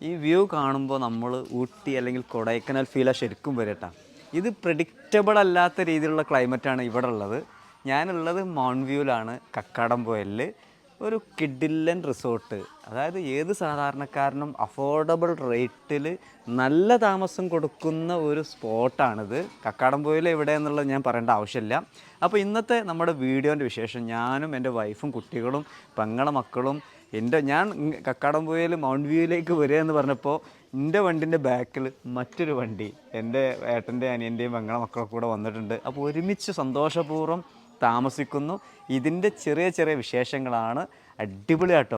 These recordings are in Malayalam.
ഈ വ്യൂ കാണുമ്പോൾ നമ്മൾ ഊട്ടി അല്ലെങ്കിൽ കൊടൈക്കനാൽ ഫീലാ ശരിക്കും വരട്ടാ ഇത് പ്രഡിക്റ്റബിൾ അല്ലാത്ത രീതിയിലുള്ള ക്ലൈമറ്റാണ് ഇവിടെ ഉള്ളത്. ഞാനുള്ളത് മൗണ്ട് വ്യൂവിലാണ് കക്കാടംപോയലിൽ ഒരു കിഡില്ലൻ റിസോർട്ട് അതായത് ഏത് സാധാരണക്കാരനും അഫോർഡബിൾ റേറ്റിൽ നല്ല താമസം കൊടുക്കുന്ന ഒരു സ്പോട്ടാണിത് കക്കാടംപോയിൽ എന്നുള്ളത് ഞാൻ പറയേണ്ട ആവശ്യമില്ല. അപ്പോൾ ഇന്നത്തെ നമ്മുടെ വീഡിയോന്റെ വിശേഷം ഞാനും എന്റെ വൈഫും കുട്ടികളും പെങ്ങളെ മക്കളും എന്റെ ഞാൻ കക്കാടം കക്കാടംപോയിൽ മൗണ്ട് വ്യൂയിലേക്ക് വരിക എന്ന് പറഞ്ഞപ്പോൾ എന്റെ വണ്ടിന്റെ ബാക്കിൽ മറ്റൊരു വണ്ടി എന്റെ ഏട്ടന്റെ അനിയന്റെയും പെങ്ങളെ മക്കളൊക്കെ കൂടെ വന്നിട്ടുണ്ട്. അപ്പോൾ ഒരുമിച്ച് സന്തോഷപൂർവം താമസിക്കുന്നു. ഇതിന്റെ ചെറിയ ചെറിയ വിശേഷങ്ങളാണ്. അടിപൊളിയാട്ടോ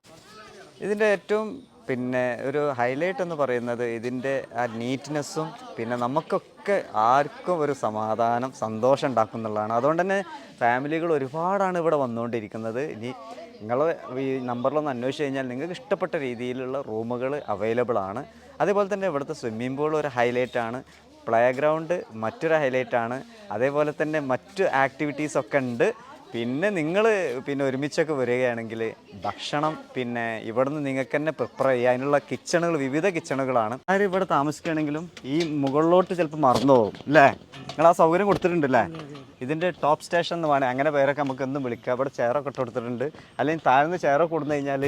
ഇതിന്റെ ഏറ്റവും പിന്നെ ഒരു ഹൈലൈറ്റ് എന്ന് പറയുന്നത് ഇതിന്റെ ആ നീറ്റ്നെസ്സും പിന്നെ നമുക്കൊക്കെ ആർക്കും ഒരു സമാധാനം സന്തോഷം ഉണ്ടാക്കുന്നുള്ളതാണ് അതുകൊണ്ട് തന്നെ ഫാമിലികൾ ഒരുപാടാണ് ഇവിടെ വന്നുകൊണ്ടിരിക്കുന്നത്. ഇനി നിങ്ങൾ ഈ നമ്പറിലൊന്ന് അന്വേഷിച്ച് കഴിഞ്ഞാൽ നിങ്ങൾക്ക് ഇഷ്ടപ്പെട്ട രീതിയിലുള്ള റൂമുകൾ അവൈലബിൾ ആണ്. അതേപോലെ തന്നെ ഇവിടുത്തെ സ്വിമ്മിംഗ് പൂൾ ഒരു ഹൈലൈറ്റ് ആണ്. പ്ലേ ഗ്രൗണ്ട് മറ്റൊരു ഹൈലൈറ്റ് ആണ്. അതേപോലെ തന്നെ മറ്റു ആക്ടിവിറ്റീസ് ഒക്കെ ഉണ്ട്. പിന്നെ നിങ്ങൾ പിന്നെ ഒരുമിച്ചൊക്കെ വരികയാണെങ്കിൽ ഭക്ഷണം പിന്നെ ഇവിടുന്ന് നിങ്ങൾക്ക് തന്നെ പ്രിപ്പയർ ചെയ്യുക അതിനുള്ള കിച്ചണുകൾ വിവിധ കിച്ചണുകളാണ് ആരും ഇവിടെ താമസിക്കുകയാണെങ്കിലും ഈ മുകളിലോട്ട് ചിലപ്പോൾ മറന്നു പോകും അല്ലേ? നിങ്ങൾ ആ സൗകര്യം കൊടുത്തിട്ടുണ്ടല്ലേ ഇതിന്റെ ടോപ്പ് സ്റ്റേഷൻ എന്ന് വേണേൽ അങ്ങനെ പേരൊക്കെ നമുക്ക് എന്നും വിളിക്കാം. അവിടെ ചെയറൊക്കെ ഇട്ട് കൊടുത്തിട്ടുണ്ട്. അല്ലെങ്കിൽ താഴ്ന്ന് ചെയറൊക്കെ കൊടുത്തു കഴിഞ്ഞാൽ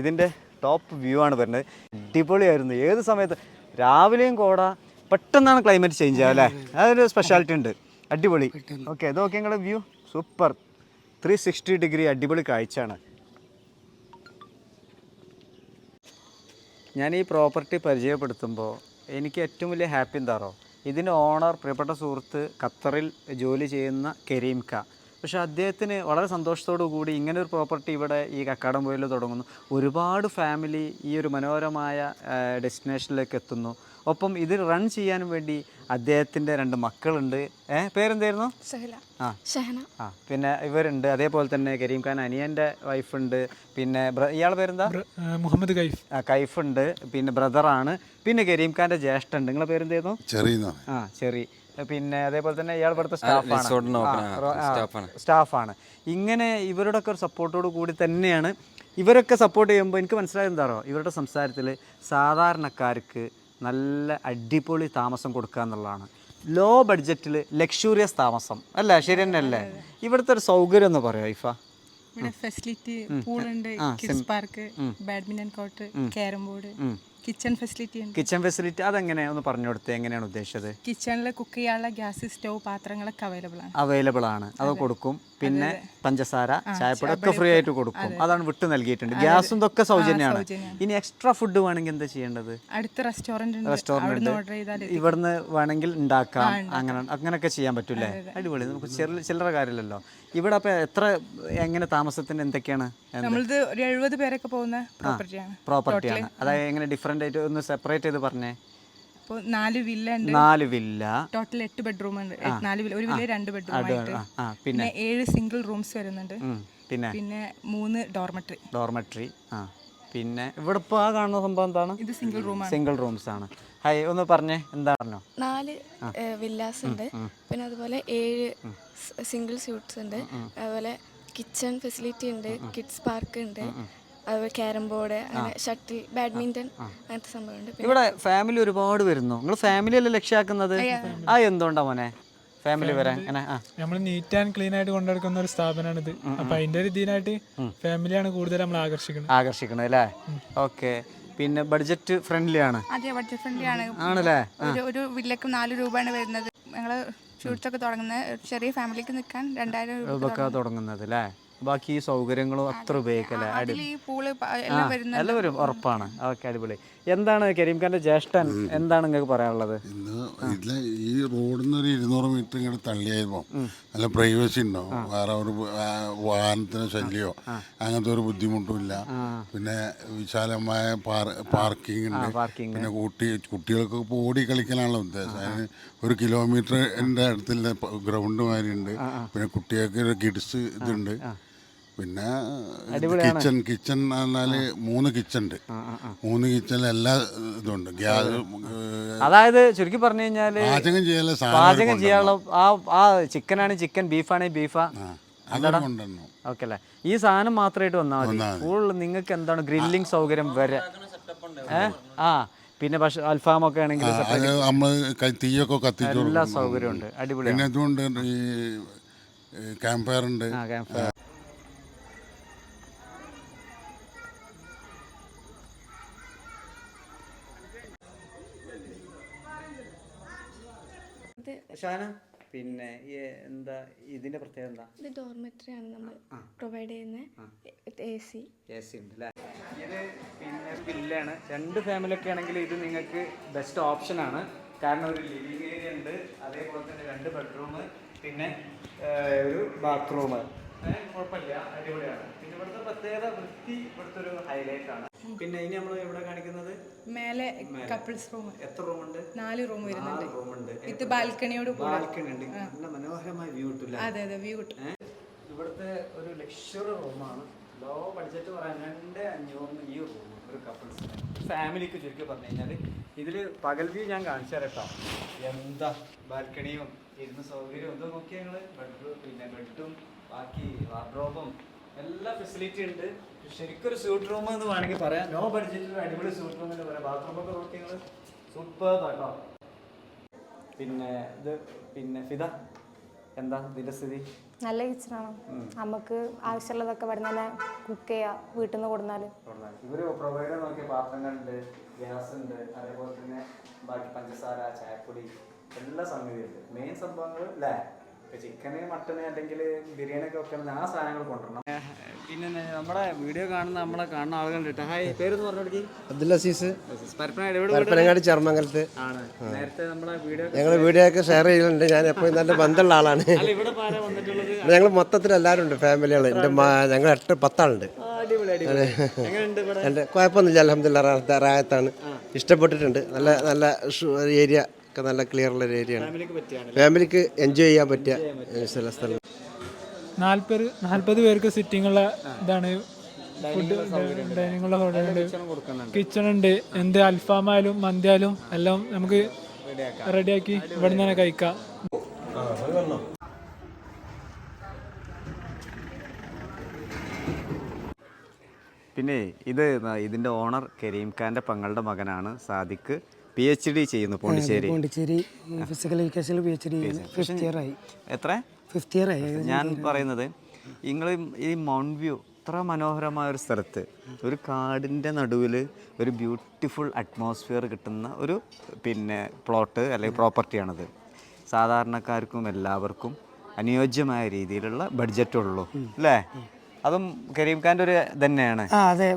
ഇതിന്റെ ടോപ്പ് വ്യൂ ആണ് വരുന്നത്. അടിപൊളിയായിരുന്നു. ഏത് സമയത്ത്? രാവിലെയും കോട പെട്ടെന്നാണ് ക്ലൈമറ്റ് ചേഞ്ച് ചെയ്യുക അല്ലേ? അതൊരു സ്പെഷ്യാലിറ്റി ഉണ്ട്. അടിപൊളി. ഓക്കെ അത് നോക്കിയാൽ നിങ്ങളുടെ view super three sixty degree അടിപൊളി കാഴ്ചയാണ്. ഞാൻ ഈ പ്രോപ്പർട്ടി പരിചയപ്പെടുത്തുമ്പോൾ എനിക്ക് ഏറ്റവും വലിയ ഹാപ്പി എന്താറോ ഇതിന്റെ ഓണർ പ്രിയപ്പെട്ട സുഹൃത്ത് ഖത്തറിൽ ജോലി ചെയ്യുന്ന കരീം ക പക്ഷേ അദ്ദേഹത്തിന് വളരെ സന്തോഷത്തോടു കൂടി ഇങ്ങനെ ഒരു പ്രോപ്പർട്ടി ഇവിടെ ഈ കക്കാടംപോയിൽ തുടങ്ങുന്നു. ഒരുപാട് ഫാമിലി ഈ ഒരു മനോഹരമായ ഡെസ്റ്റിനേഷനിലേക്ക് എത്തുന്നു. ഒപ്പം ഇത് റൺ ചെയ്യാൻ വേണ്ടി അദ്ദേഹത്തിന്റെ രണ്ട് മക്കളുണ്ട്. ഏ പേരെന്തായിരുന്നു? സഹല. ആ. ഷഹന. ആ പിന്നെ ഇവരുണ്ട്. അതേപോലെ തന്നെ കരീം ഖാൻ അനിയന്റെ വൈഫുണ്ട് പിന്നെ ഇയാളെ പേരെന്താ? മുഹമ്മദ് കൈഫ്. ആ കൈഫ് ഉണ്ട് പിന്നെ ബ്രദറാണ് പിന്നെ കരീം ഖാന്റെ ജ്യേഷ്ഠുണ്ട് നിങ്ങളെ പേരെന്തായിരുന്നു? ചെറിയ ആ ചെറി. പിന്നെ അതേപോലെ തന്നെ ഇയാൾ ഇവിടുത്തെ സ്റ്റാഫാണ് സ്റ്റാഫാണ് ഇങ്ങനെ ഇവരുടെ ഒക്കെ ഒരു സപ്പോർട്ടോട് കൂടി തന്നെയാണ് ഇവരൊക്കെ സപ്പോർട്ട് ചെയ്യുമ്പോൾ എനിക്ക് മനസ്സിലായത് എന്താണോ ഇവരുടെ സംസാരത്തിൽ സാധാരണക്കാർക്ക് നല്ല അടിപൊളി താമസം കൊടുക്കുക എന്നുള്ളതാണ്. ലോ ബഡ്ജറ്റിൽ ലക്ഷൂറിയസ് താമസം. അല്ല? ശരി തന്നെയല്ലേ? ഇവിടുത്തെ ഒരു സൗകര്യം എന്ന് പറയുമോ ഇഫ ഇവിടെ facility പൂളുണ്ട് kids park badminton court carrom board kitchen facility ഉണ്ട്. കിച്ചൺ ഫെസിലിറ്റി അതെങ്ങനെ? ഒന്ന് പറഞ്ഞു കൊടുത്തത് എങ്ങനെയാണ് ഉദ്ദേശിച്ചത്? കിച്ചണിൽ കുക്ക് ചെയ്യാനുള്ള ഗ്യാസ് സ്റ്റവ് പാത്രങ്ങളൊക്കെ അവൈലബിൾ ആണ്. അവൈലബിൾ ആണ്. അത് കൊടുക്കും. പിന്നെ പഞ്ചസാര ചായപ്പൊടി ഒക്കെ ഫ്രീ ആയിട്ട് കൊടുക്കും. അതാണ് വിട്ടു നൽകിയിട്ടുണ്ട്. ഗ്യാസും ഇതൊക്കെ സൗജന്യമാണ്. ഇനി എക്സ്ട്രാ ഫുഡ് വേണമെങ്കിൽ എന്താ ചെയ്യേണ്ടത്? അടുത്ത റെസ്റ്റോറന്റ് റെസ്റ്റോറന്റ് ഓർഡർ ചെയ്താൽ ഇവിടുന്ന് വേണമെങ്കിൽ ഉണ്ടാക്കാം. അങ്ങനെ അങ്ങനെയൊക്കെ ചെയ്യാൻ പറ്റൂലേ അടിപൊളി. നമുക്ക് ചെറിയ ചില്ലറ കാര്യമില്ലല്ലോ. ഇവിടെ അപ്പൊ എത്ര എങ്ങനെ താമസത്തിന് എന്തൊക്കെയാണ്? നമ്മളത് ഒരു എഴുപത് പേരൊക്കെ പോകുന്ന പ്രോപ്പർട്ടിയാണ് പ്രോപ്പർട്ടിയാണ് അതായത് എങ്ങനെ ഡിഫറെന്റ് ആയിട്ട് ഒന്ന് സെപ്പറേറ്റ് ചെയ്ത് പറഞ്ഞേ. അപ്പോൾ നാല് വില്ല ഉണ്ട്. നാല് വില്ല ടോട്ടൽ എട്ട് ബെഡ്റൂം ഉണ്ട്. നാല് വില്ല ഒരു വില്ല രണ്ട് ബെഡ്റൂം പിന്നെ? ഏഴ് സിംഗിൾ റൂംസ് വരുന്നുണ്ട്. പിന്നെ? പിന്നെ മൂന്ന് ഡോർമെട്രി ഡോർമെട്രി ആ. പിന്നെ ഇവിടെ ഇപ്പോൾ ആ കാണുന്ന സംഭവം എന്താണ്? ഇത് സിംഗിൾ റൂം സിംഗിൾ റൂംസ് ആണ്. ഹൈ ഒന്ന് പറഞ്ഞേ എന്താ പറഞ്ഞോ? നാല് വില്ലാസ് ഉണ്ട്. പിന്നെ അതുപോലെ ഏഴ് സിംഗിൾ സ്യൂട്ട്സ് ഉണ്ട്. അതുപോലെ കിച്ചൺ ഫെസിലിറ്റി ഉണ്ട് കിഡ്സ് പാർക്ക് ഉണ്ട്. അതുപോലെ ക്യാരം ബോർഡ് അങ്ങനെ ഷട്ടിൽ ബാഡ്മിന്റൺ അങ്ങനത്തെ സംഭവമുണ്ട് ഇവിടെ ഫാമിലി ഒരുപാട് വരുന്നു. നിങ്ങൾ ഫാമിലി അല്ലേ ലക്ഷ്യമാക്കുന്നത് ആ എന്തുകൊണ്ടാ മോനെ? ഫാമിലി വരാൻ നമ്മൾ നീറ്റ് ആൻഡ് ക്ലീൻ ആയിട്ട് കൊണ്ടെടുക്കുന്ന ഒരു സ്ഥാപനമാണിത്. അപ്പൊ അതിന്റെ ഒരു ഇതിനായിട്ട് ഫാമിലിയാണ് കൂടുതൽ നമ്മൾ ആകർഷിക്കുന്നത്. ആകർഷിക്കുന്നത് അല്ലേ? ഓക്കെ പിന്നെ ബഡ്ജറ്റ് ഫ്രണ്ട്ലി ആണ്. അതെ ബഡ്ജറ്റ് ഫ്രണ്ട്ലി ആണ്. ആണല്ലേ? ഒരു ഒരു വില്ലക്ക് നാല് രൂപയാണ് വരുന്നത്. ഞങ്ങൾ ഷൂട്ട്സ് ഒക്കെ തുടങ്ങുന്നത് ചെറിയ ഫാമിലിക്ക് നിൽക്കാൻ രണ്ടായിരം രൂപ തുടങ്ങുന്നത് അല്ലേ? ബാക്കി സൗകര്യങ്ങളും അത്ര ഉപയോഗിക്കല്ലേ? എല്ലാം എല്ലാവരും ഉറപ്പാണ്. ഓക്കെ അടിപൊളി. എന്താണ് കരീം ഖാന്റെ ജ്യേഷ്ഠൻ? എന്താണ് നിങ്ങൾക്ക് പറയാനുള്ളത്? ഇന്ന് ഇല്ല ഈ റോഡിൽ നിന്ന് ഒരു ഇരുന്നൂറ് മീറ്റർ ഇങ്ങോട്ട് തള്ളിയായപ്പോൾ നല്ല പ്രൈവസി ഉണ്ടോ? വേറെ ഒരു വാഹനത്തിന് ശല്യമോ അങ്ങനത്തെ ഒരു ബുദ്ധിമുട്ടും ഇല്ല. പിന്നെ വിശാലമായ പാർക്കിംഗ് ഉണ്ട്. പിന്നെ കുട്ടി കുട്ടികൾക്ക് ഓടി കളിക്കാനുള്ള ഉദ്ദേശം. അതിന് ഒരു കിലോമീറ്ററിന്റെ അടുത്തുള്ള ഗ്രൗണ്ട് മാതിരി ഉണ്ട്. പിന്നെ കുട്ടികൾക്ക് ഒരു കിഡ്സ് ഇതുണ്ട്. പിന്നെ കിച്ചൺ കിച്ചൺ പറഞ്ഞാൽ മൂന്ന് കിച്ചൺ ഉണ്ട്. മൂന്ന് കിച്ചണിൽ എല്ലാ ഇതുണ്ട്. ഗ്യാസ് അതായത് ചുരുക്കി പറഞ്ഞു കഴിഞ്ഞാൽ പാചകം ചെയ്യാനുള്ള സാധനം പാചകം ചെയ്യാനുള്ള ആ ആ ചിക്കനാണ് ചിക്കൻ ബീഫാണെങ്കിൽ ബീഫാ ഓക്കെ അല്ലേ? ഈ സാധനം മാത്രമായിട്ട് വന്നാൽ മതി. ഫുൾ നിങ്ങൾക്ക് എന്താണ് ഗ്രില്ലിംഗ് സൗകര്യം വരെ. ആ. പിന്നെ പക്ഷെ അൽഫാമൊക്കെ ആണെങ്കിൽ നമ്മൾ തീയൊക്കെ കത്തിച്ചു എല്ലാ സൗകര്യം സൗകര്യമുണ്ട്. അടിപൊളി പിന്നെ ഇതുകൊണ്ട് ഈ ക്യാമ്പ് ഫയർ ഉണ്ട്. ഇത് ഷാന പിന്നെ എന്താ ഇതിന്റെ പ്രത്യേകത എന്താ? ഇത് ഡോർമെറ്ററി ആണ് നമ്മൾ പ്രൊവൈഡ് ചെയ്യുന്നത് എ സി. എ സി ഉണ്ട് അല്ലേ ഇത് പിന്നെ വില്ലാണ് രണ്ട് ഫാമിലി ഒക്കെ ആണെങ്കിൽ ഇത് നിങ്ങൾക്ക് ബെസ്റ്റ് ഓപ്ഷൻ ആണ്. കാരണം ഒരു ലിവിങ് ഏരിയ ഉണ്ട്. അതേപോലെ തന്നെ രണ്ട് ബെഡ്റൂം പിന്നെ ഒരു ബാത്റൂം കുഴപ്പമില്ല. അടിപൊളിയാണ്. പിന്നെ ഇവിടുത്തെ പ്രത്യേകത വൃത്തി ഇവിടുത്തെ ഒരു ഹൈലൈറ്റ് ആണ്. പിന്നെ ഇനി നമ്മൾ എവിടെ കാണിക്കുന്നത്? മേലെ കപ്പിൾസ് റൂം എത്ര റൂം ഉണ്ട് നാല് റൂം വരുന്നുണ്ട്. റൂമുണ്ട്. ഇത് ബാൽക്കണിയോട് ബാൽക്കണി ഉണ്ട്. നല്ല മനോഹരമായ വ്യൂ കിട്ടില്ല? അതെ അതെ വ്യൂ കിട്ടും. ഇവിടത്തെ ഒരു ലക്ഷറി റൂമാണ് ലോ ബഡ്ജറ്റ് പറയാൻ രണ്ട് അഞ്ഞൂറിന് ഈ റൂം ഒരു കപ്പിൾസ് ഫാമിലിക്ക് ചുരുക്കി പറഞ്ഞു കഴിഞ്ഞാൽ ഇതിൽ പകൽ വ്യൂ ഞാൻ കാണിച്ചു തരാം കേട്ടോ. എന്താ? ബാൽക്കണിയും ഇരുന്ന് സൗകര്യവും എന്താ നോക്കിയാൽ ഞങ്ങൾ ബെഡ്റൂം പിന്നെ ബെഡും ബാക്കി വാർഡ്രോബും എല്ലാ ഫെസിലിറ്റി ഉണ്ട്. ശരിക്കും ഒരു സ്യൂട്ട് റൂം എന്ന് വേണമെങ്കിൽ പറയാം. നോ ബഡ്ജറ്റിൽ അടിപൊളി സ്യൂട്ട് റൂം എന്ന് പറയാം. ബാത്റൂമൊക്കെ നോക്കി നിങ്ങൾ സൂപ്പർ കേട്ടോ. പിന്നെ ഇത് പിന്നെ ഫിദ എന്താ ഇതിന്റെ സ്ഥിതി? നല്ല കിച്ചണാണ് നമുക്ക് ആവശ്യമുള്ളതൊക്കെ ഇവിടെ തന്നെ കുക്ക് ചെയ്യാ വീട്ടിൽ നിന്ന് കൊടുന്നാൽ ഇവർ പ്രൊവൈഡർ നോക്കിയ പാത്രങ്ങളുണ്ട് ഗ്യാസ് ഉണ്ട് അതേപോലെ തന്നെ ബാക്കി പഞ്ചസാര ചായപ്പൊടി എല്ലാ സംഗതിയുണ്ട് മെയിൻ സംഭവങ്ങൾ അല്ലേ ചിക്കന് മട്ടന് അല്ലെങ്കിൽ ബിരിയാണി ഒക്കെ വെക്കണം ആ സാധനങ്ങൾ കൊണ്ടുവരണം. പിന്നെ നമ്മുടെ വീഡിയോ കാണുന്ന നമ്മളെ കാണുന്ന ആളുകളുണ്ട് ഹായ് പേരെന്ന് പറഞ്ഞു അബ്ദുൽ അസീസ്. പരപ്പനങ്ങാടി ചെറുമംഗലത്ത്. ആണ്. നേരത്തെ നമ്മളെ വീഡിയോ ഞങ്ങൾ വീഡിയോ ഒക്കെ ഷെയർ ചെയ്യുന്നുണ്ട് ഞാൻ എപ്പോഴും നല്ല ബന്ധമുള്ള ആളാണ്. അല്ല ഇവിടെ പാര വന്നിട്ടുള്ളത്? ഞങ്ങൾ മൊത്തത്തിൽ എല്ലാവരും ഉണ്ട്. ഫാമിലികൾ എന്റെ ഞങ്ങൾ എട്ട് പത്താളുണ്ട്. ആ, അടിപൊളി അടിപൊളി. എങ്ങനെയുണ്ട് ഇവിടെ? എന്റെ കുഴപ്പമൊന്നുമില്ല. അലഹമില്ല റായത്താണ്. ഇഷ്ടപ്പെട്ടിട്ടുണ്ട്. നല്ല നല്ല ഏരിയ. ഒക്കെ നല്ല ക്ലിയർ ഉള്ള ഒരു ഏരിയ ആണ്. ഫാമിലിക്ക് എൻജോയ് ചെയ്യാൻ പറ്റിയ ചില സ്ഥലം നാൽപ്പത് നാൽപ്പത് പേർക്ക് സിറ്റിംഗ് ഉള്ള ഇതാണ്. ഫുഡ് ഡൈനിങ് ഉള്ള ഹോട്ടലുണ്ട് കിച്ചൺ ഉണ്ട്. എന്ത് അൽഫാമായാലും മന്തിയായാലും എല്ലാം നമുക്ക് റെഡിയാക്കി ഇവിടെ നിന്ന് തന്നെ കഴിക്കാം. പിന്നെ ഇത് ഇതിന്റെ ഇതിന്റെ ഓണർ കരീം പങ്ങളുടെ പെങ്ങളുടെ മകനാണ് സാദിഖ്. പി എച്ച് ഡി ചെയ്യുന്നു Pondicherry Pondicherry physical എഡ്യൂക്കേഷനിൽ P H D fifth year ആയി. എത്ര? ഫിഫ്ത്ത് ഇയർ ആയി. ഞാൻ പറയുന്നത് നിങ്ങൾ ഈ മൗണ്ട് വ്യൂ ഇത്ര മനോഹരമായ ഒരു സ്ഥലത്ത് ഒരു കാടിന്റെ നടുവിൽ ഒരു ബ്യൂട്ടിഫുൾ അറ്റ്മോസ്ഫിയർ കിട്ടുന്ന ഒരു പിന്നെ പ്ലോട്ട് അല്ലെങ്കിൽ പ്രോപ്പർട്ടിയാണത് സാധാരണക്കാർക്കും എല്ലാവർക്കും അനുയോജ്യമായ രീതിയിലുള്ള ബഡ്ജറ്റുള്ളൂ അല്ലേ അതും കരീം ഖാന്റെ ഒരു തന്നെയാണ് ആ അതെ.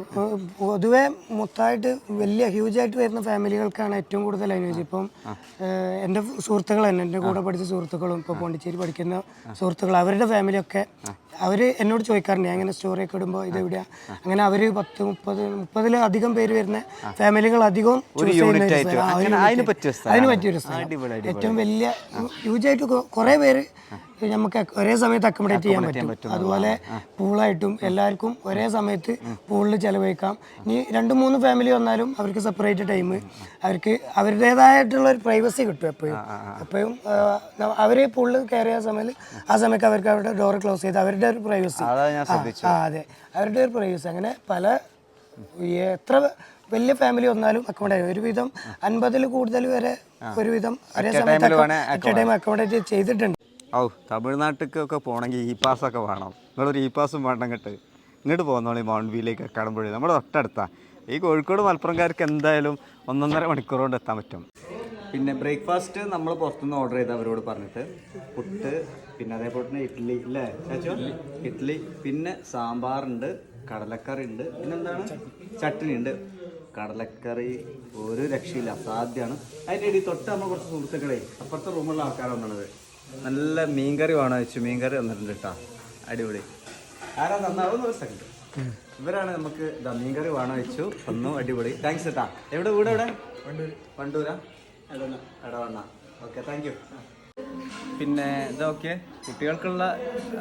പൊതുവെ മൊത്തമായിട്ട് വലിയ ഹ്യൂജ് ആയിട്ട് വരുന്ന ഫാമിലികൾക്കാണ് ഏറ്റവും കൂടുതൽ അനുയോജ്യം. ഇപ്പം എന്റെ സുഹൃത്തുക്കൾ തന്നെ എന്റെ കൂടെ പഠിച്ച സുഹൃത്തുക്കളും ഇപ്പോൾ പോണ്ടിച്ചേരി പഠിക്കുന്ന സുഹൃത്തുക്കൾ അവരുടെ ഫാമിലിയൊക്കെ അവർ എന്നോട് ചോദിക്കാറുണ്ട് ഞാൻ ഇങ്ങനെ സ്റ്റോറി ഒക്കെ ഇടുമ്പോൾ ഇത് എവിടെയാ? അങ്ങനെ അവർ പത്ത് മുപ്പത് മുപ്പതിലധികം പേര് വരുന്ന ഫാമിലികൾ unit. അതിന് പറ്റിയ. ഏറ്റവും വലിയ ഹ്യൂജ് ആയിട്ട് കുറേ പേര് നമുക്ക് ഒരേ സമയത്ത് അക്കോമഡേറ്റ് ചെയ്യാൻ പറ്റും. അതുപോലെ പൂളായിട്ടും എല്ലാവർക്കും ഒരേ സമയത്ത് പൂളിൽ ചെലവഴിക്കാം. ഇനി രണ്ട് മൂന്ന് ഫാമിലി വന്നാലും അവർക്ക് സെപ്പറേറ്റ് ടൈം അവർക്ക് അവരുടേതായിട്ടുള്ള ഒരു പ്രൈവസി കിട്ടും എപ്പോഴും. എപ്പോഴും അവർ പൂളിൽ കയറിയ സമയത്ത് ആ സമയത്ത് അവർക്ക് അവരുടെ ഡോർ ക്ലോസ് ചെയ്ത് അവരുടെ ഒരു പ്രൈവസി അതാ അവരുടെ ഒരു പ്രൈവസി അങ്ങനെ പല എത്ര വലിയ ഫാമിലി വന്നാലും അക്കോമഡേറ്റ് ഒരുവിധം അൻപതിൽ കൂടുതൽ വരെ ഒരുവിധം ഒരേ സമയത്ത് അക്കോമഡേറ്റ് ചെയ്തിട്ടുണ്ട്. ഔ തമിഴ്നാട്ടിലേക്കൊക്കെ പോകണമെങ്കിൽ ഇ പാസ്സൊക്കെ വേണം. നിങ്ങളൊരു ഇ പാസ്സും വേണം ഇങ്ങോട്ട്. ഇങ്ങോട്ട് പോകുന്നോളി മൗണ്ട് വ്യൂയിലേക്ക് കടമ്പുഴ. നമ്മുടെ തൊട്ടടുത്താണ് ഈ കോഴിക്കോട് മലപ്പുറംകാർക്ക് എന്തായാലും ഒന്നൊന്നര മണിക്കൂർ കൊണ്ട് എത്താൻ പറ്റും. പിന്നെ ബ്രേക്ക്ഫാസ്റ്റ് നമ്മൾ പുറത്തുനിന്ന് ഓർഡർ ചെയ്ത് അവരോട് പറഞ്ഞിട്ട്. പുട്ട് പിന്നെ അതേപോലെ തന്നെ ഇഡ്ഡലി ഇല്ലേ? ചാച്ചോ? ഇഡ്ഡലി പിന്നെ സാമ്പാറുണ്ട് കടലക്കറി ഉണ്ട് പിന്നെ എന്താണ്? ചട്നി ഉണ്ട് കടലക്കറി ഒരു രക്ഷയില്ല അസാധ്യമാണ് അതിന്റെ ഇടയിൽ തൊട്ട് നമ്മൾ കുറച്ച് സുഹൃത്തുക്കളെ അപ്പുറത്തെ റൂമുള്ള ആൾക്കാരാണ് വന്നത്. നല്ല മീൻകറി വേണം വെച്ചു. മീൻകറി വന്നിട്ടുണ്ട് കേട്ടോ അടിപൊളി. ആരാ തന്നാവും ഒരു സെക്കൻഡ് ഇവരാണ് നമുക്ക് ദാ മീൻകറി വേണം വെച്ചു. തന്നു അടിപൊളി. താങ്ക്സ് കേട്ടാ എവിടെ വീട് എവിടെ? വണ്ടൂരാ എടവണ്ണ. ഓക്കെ താങ്ക് യു പിന്നെ ഇതൊക്കെ കുട്ടികൾക്കുള്ള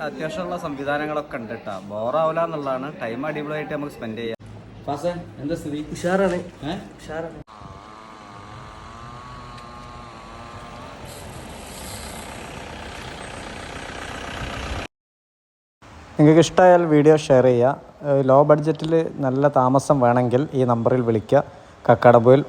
അത്യാവശ്യമുള്ള സംവിധാനങ്ങളൊക്കെ ഉണ്ട് കേട്ടോ ബോറാവില്ല എന്നുള്ളതാണ്. ടൈം അടിപൊളിയായിട്ട് നമുക്ക് സ്പെൻഡ് ചെയ്യാം. ഫാസൻ എന്താ സ്ഥിതി? ഉഷാറാണ്. ഉഷാറാണ്. നിങ്ങൾക്ക് ഇഷ്ടമായാൽ വീഡിയോ ഷെയർ ചെയ്യുക. ലോ ബഡ്ജറ്റിൽ നല്ല താമസം വേണമെങ്കിൽ ഈ നമ്പറിൽ വിളിക്കുക. കക്കാടംപോയിൽ